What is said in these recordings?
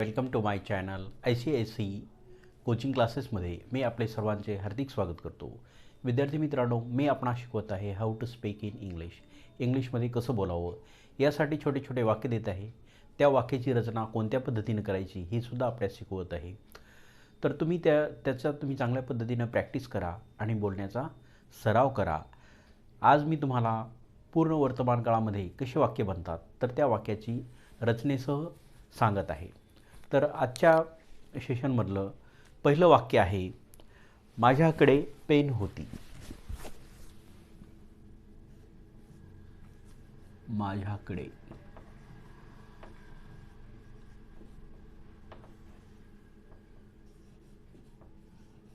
Welcome to my channel I C I C coaching क्लासेसमध्ये मी आपले सर्वांचे हार्दिक स्वागत करतो. विद्यार्थी मित्रांनो मी आपणा शिकवत आहे how to speak in English इंग्लिशमध्ये कसं बोलावं यासाठी छोटे छोटे वाक्य देत आहे. त्या वाक्याची रचना कोणत्या पद्धतीनं करायची ही सुद्धा आपल्याला शिकवत आहे. तर तुम्ही त्या त्याचा तुम्ही चांगल्या पद्धतीनं प्रॅक्टिस करा आणि बोलण्याचा सराव करा. आज मी तुम्हाला पूर्ण वर्तमान काळामध्ये कसे वाक्य बनतात तर त्या वाक्याची रचनेसह सांगत आहे. तर आजच्या सेशनमधलं पहिलं वाक्य आहे माझ्याकडे पेन होती. माझ्याकडे.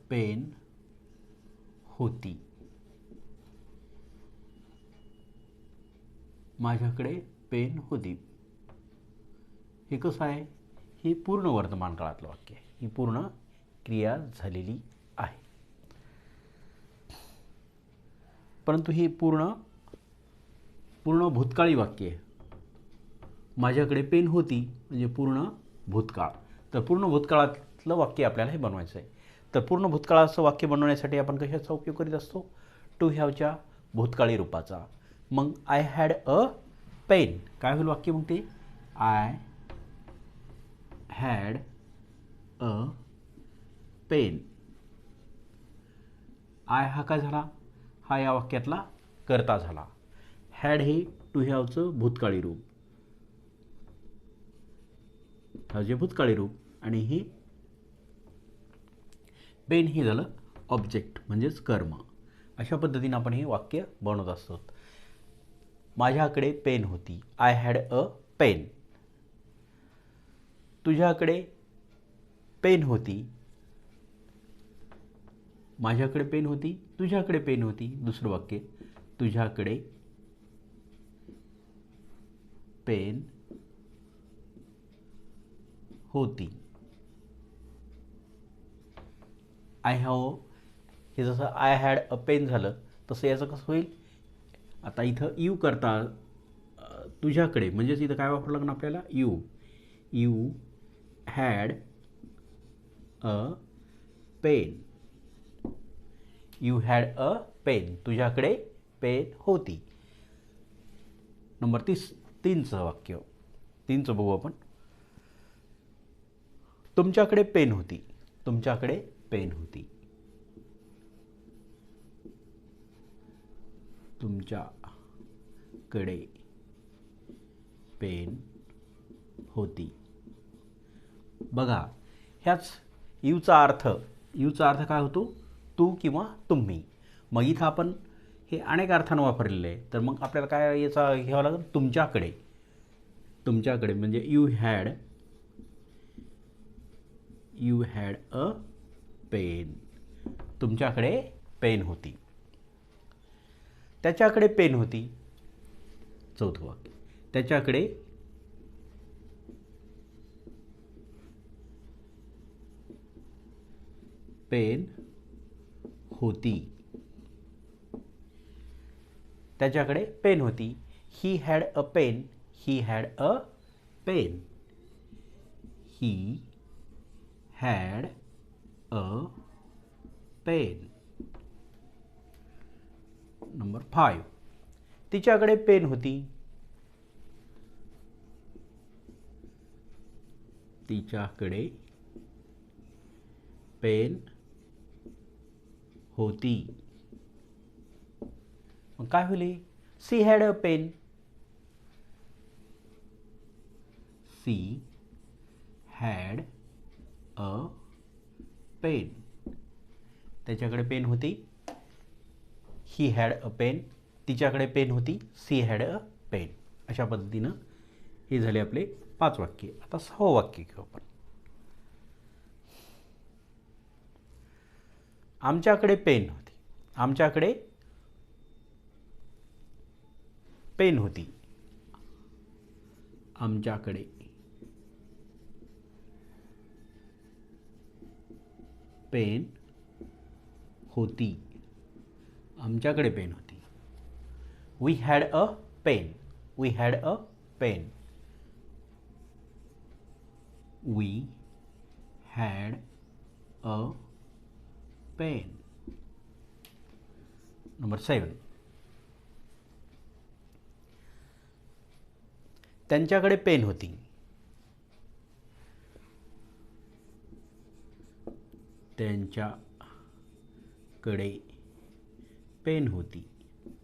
पेन होती. माझ्याकडे पेन होती. हे कसं आहे? ही पूर्ण वर्तमान काळातलं वाक्य आहे. ही पूर्ण क्रिया झालेली आहे. परंतु ही पूर्ण पूर्ण भूतकाळी वाक्य आहे. माझ्याकडे पेन होती म्हणजे पूर्ण भूतकाळ. तर पूर्ण भूतकाळातलं वाक्य आपल्याला हे बनवायचं आहे. तर पूर्ण भूतकाळाचं वाक्य बनवण्यासाठी आपण कशाचा उपयोग करीत असतो? टू हॅवच्या भूतकाळी रूपाचा. मग आय हॅड अ पेन काय होईल वाक्य मग ते? I had a pen I हा काय झाला? हा या वाक्यातला करता झाला. हॅड हे टू हॅवचं भूतकाळी रूप. हा जे भूतकाळी रूप आणि ही पेन हे झालं ऑब्जेक्ट म्हणजेच कर्म. अशा पद्धतीनं आपण हे वाक्य बनवत असतो. माझ्याकडे पेन होती. आय हॅड अ पेन तुझ्याकडे पेन होती. माझ्याकडे पेन होती तुझ्याकडे पेन होती. दुसरं वाक्य तुझ्याकडे पेन होती. आय हॅव हे जसं आय हॅड अ पेन झालं तसं याचं कसं होईल? आता इथं यू करता तुझ्याकडे म्हणजेच इथं काय वापरलं लागणार आपल्याला? You you had a pen you had a pen तुझ्याकडे पेन होती. नंबर तीस तीनचं वाक्य. तीनचं बघू आपण. तुमच्याकडे पेन होती. तुमच्याकडे पेन होती. तुमच्याकडे पेन होती. बघा ह्याच यूचा अर्थ यूचा अर्थ काय होतो? तू किंवा तुम्ही. मग इथं आपण हे अनेक अर्थानं वापरलेलं आहे तर मग आपल्याला काय याचा घ्यावं लागेल? तुमच्याकडे. तुमच्याकडे म्हणजे you had you had a pen तुमच्याकडे पेन होती. त्याच्याकडे पेन होती. चौथं वाक्य. त्याच्याकडे पेन होती. त्याच्याकडे पेन होती. He had a pen he had a pen he had a pen number five तिच्याकडे पेन होती. तिच्याकडे पेन होती. मग काय होईल? She had a pen she had a pen त्याच्याकडे पेन होती. ही हॅड अ पेन तिच्याकडे पेन होती. सी हॅड अ पेन अशा पद्धतीनं हे झाले आपले पाच वाक्य. आता सहा वाक्य घेऊ आपण. आमच्याकडे पेन होती. आमच्याकडे पेन होती. आमच्याकडे पेन होती. आमच्याकडे पेन होती. We had a pen we had a pen we had a pen number seven त्यांच्याकडे पेन होती. त्यांच्याकडे पेन होती.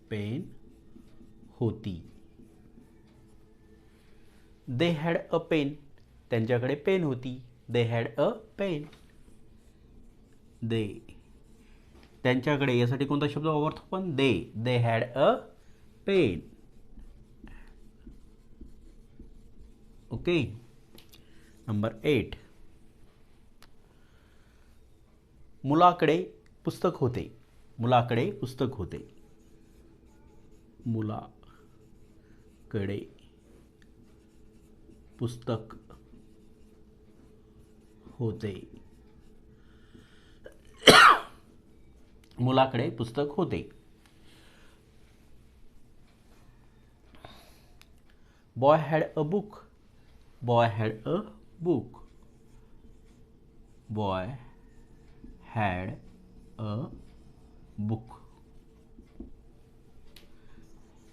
पेन होती. दे हॅड अ पेन त्यांच्याकडे पेन होती. दे हॅड अ पेन दे त्यांच्याकडे यासाठी कोणता शब्द वापरतो पण they they had a pen okay number eight मुलाकडे पुस्तक होते. मुलाकडे पुस्तक होते. मुलाकडे पुस्तक होते. मुलाकडे पुस्तक होते. Boy had a book boy had a book boy had a book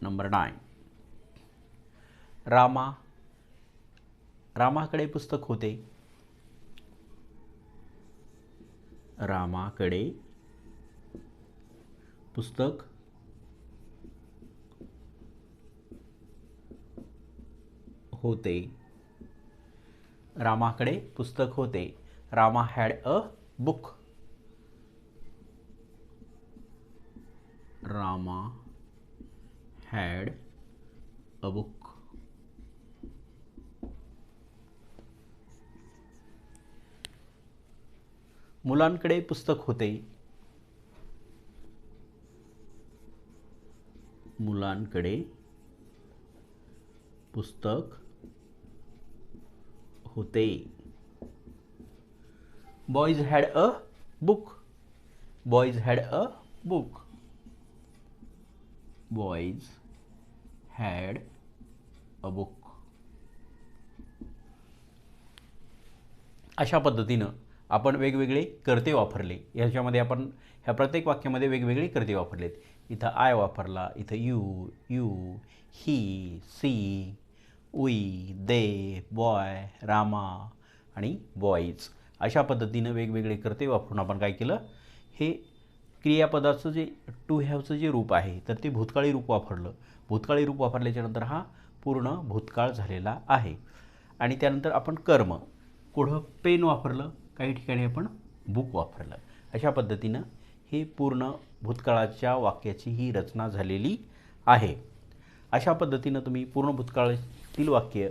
number nine Rama रामाकडे पुस्तक होते. रामाकडे पुस्तक. होते. रामाकडे पुस्तक होते. Rama had a book Rama had a book मुलांकडे पुस्तक होते. मुलांकडे पुस्तक होते. Boys had a book boys had a book boys had a book अशा पद्धतीनं आपण वेगवेगळे कर्ते वापरले. ह्याच्यामध्ये आपण ह्या प्रत्येक वाक्यामध्ये वेगवेगळे कर्ते वापरलेत. इथं आय वापरला इथं यू यू ही सी उई दे बॉय रामा आणि बॉईज. अशा पद्धतीनं वेगवेगळे कर्ते वापरून आपण काय केलं? हे क्रियापदाचं जे टू हॅवचं जे रूप आहे तर ते भूतकाळी रूप वापरलं. भूतकाळी रूप वापरल्याच्यानंतर हा पूर्ण भूतकाळ झालेला आहे. आणि त्यानंतर आपण कर्म. कुठं पेन वापरलं? काही ठिकाणी आपण बुक वापरलं. अशा पद्धतीनं हे पूर्ण भूतकाळाच्या वाक्याची ही रचना झालेली आहे. अशा पद्धतीनं तुम्ही पूर्ण भूतकाळातील वाक्य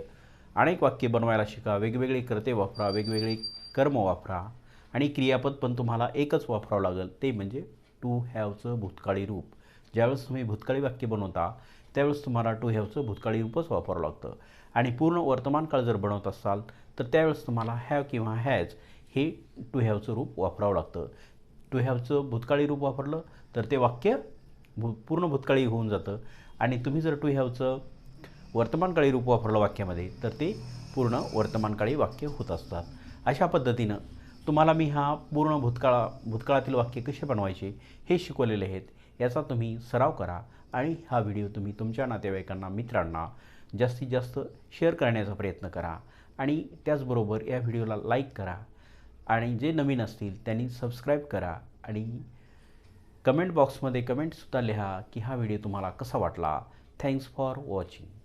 अनेक वाक्य बनवायला शिका वेगवेगळे कर्ते वापरा वेगवेगळे कर्म वापरा आणि क्रियापद पण तुम्हाला एकच वापरावं लागेल ते म्हणजे टू हॅवचं भूतकाळी रूप. ज्यावेळेस तुम्ही भूतकाळी वाक्य बनवता त्यावेळेस तुम्हाला टू हॅवचं भूतकाळी रूपच वापरावं लागतं. आणि पूर्ण वर्तमान काळ जर बनवत असाल तर त्यावेळेस तुम्हाला हॅव किंवा हॅज हे टू हॅवचं रूप वापरावं लागतं. टू हॅवचं भूतकाळी रूप वापरलं तर ते वाक्य भू पूर्ण भूतकाळी होऊन जातं. आणि तुम्ही जर टू हॅवचं वर्तमानकाळी रूप वापरलं वाक्यामध्ये तर ते पूर्ण वर्तमानकाळी वाक्य होत असतात. अशा पद्धतीनं तुम्हाला मी हा पूर्ण भूतकाळा भूतकाळातील वाक्य कसे बनवायचे हे शिकवलेले आहेत याचा तुम्ही सराव करा आणि हा व्हिडिओ तुम्ही तुमच्या नातेवाईकांना मित्रांना जास्तीत जास्त शेअर करण्याचा प्रयत्न करा. आणि त्याचबरोबर या व्हिडिओला लाईक करा. आणि जे नवीन असतील त्यांनी सबस्क्राईब करा आणि कमेंट बॉक्समध्ये कमेंटसुद्धा लिहा की हा व्हिडिओ तुम्हाला कसा वाटला. Thanks for watching